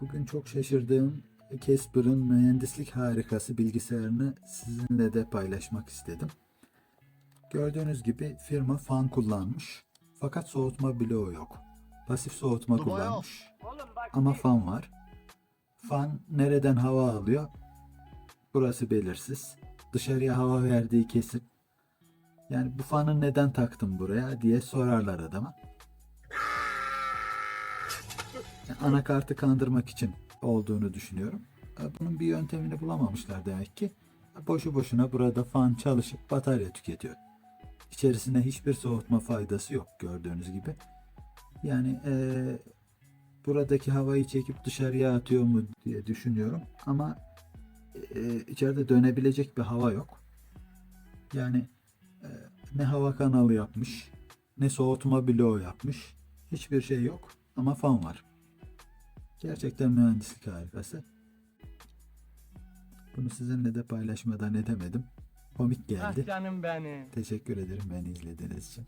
Bugün çok şaşırdığım Casper'ın mühendislik harikası bilgisayarını sizinle de paylaşmak istedim. Gördüğünüz gibi firma fan kullanmış. Fakat soğutma bloğu yok. Pasif soğutma kullanmış. Ama fan var. Fan nereden hava alıyor? Burası belirsiz. Dışarıya hava verdiği kesin. Yani bu fanı neden taktım buraya diye sorarlar adama. Anakartı kandırmak için olduğunu düşünüyorum. E, Bunun bir yöntemini bulamamışlar demek ki. Boşu boşuna burada fan çalışıp batarya tüketiyor. İçerisine hiçbir soğutma faydası yok gördüğünüz gibi. Yani eee, buradaki havayı çekip dışarıya atıyor mu diye düşünüyorum. Ama eee, içeride dönebilecek bir hava yok. Yani eee, ne hava kanalı yapmış, ne soğutma bloğu yapmış. Hiçbir şey yok ama fan var. Gerçekten mühendislik harikası. Bunu sizinle de paylaşmadan edemedim. Komik Ah geldi. canım benim. Teşekkür ederim beni izlediğiniz için.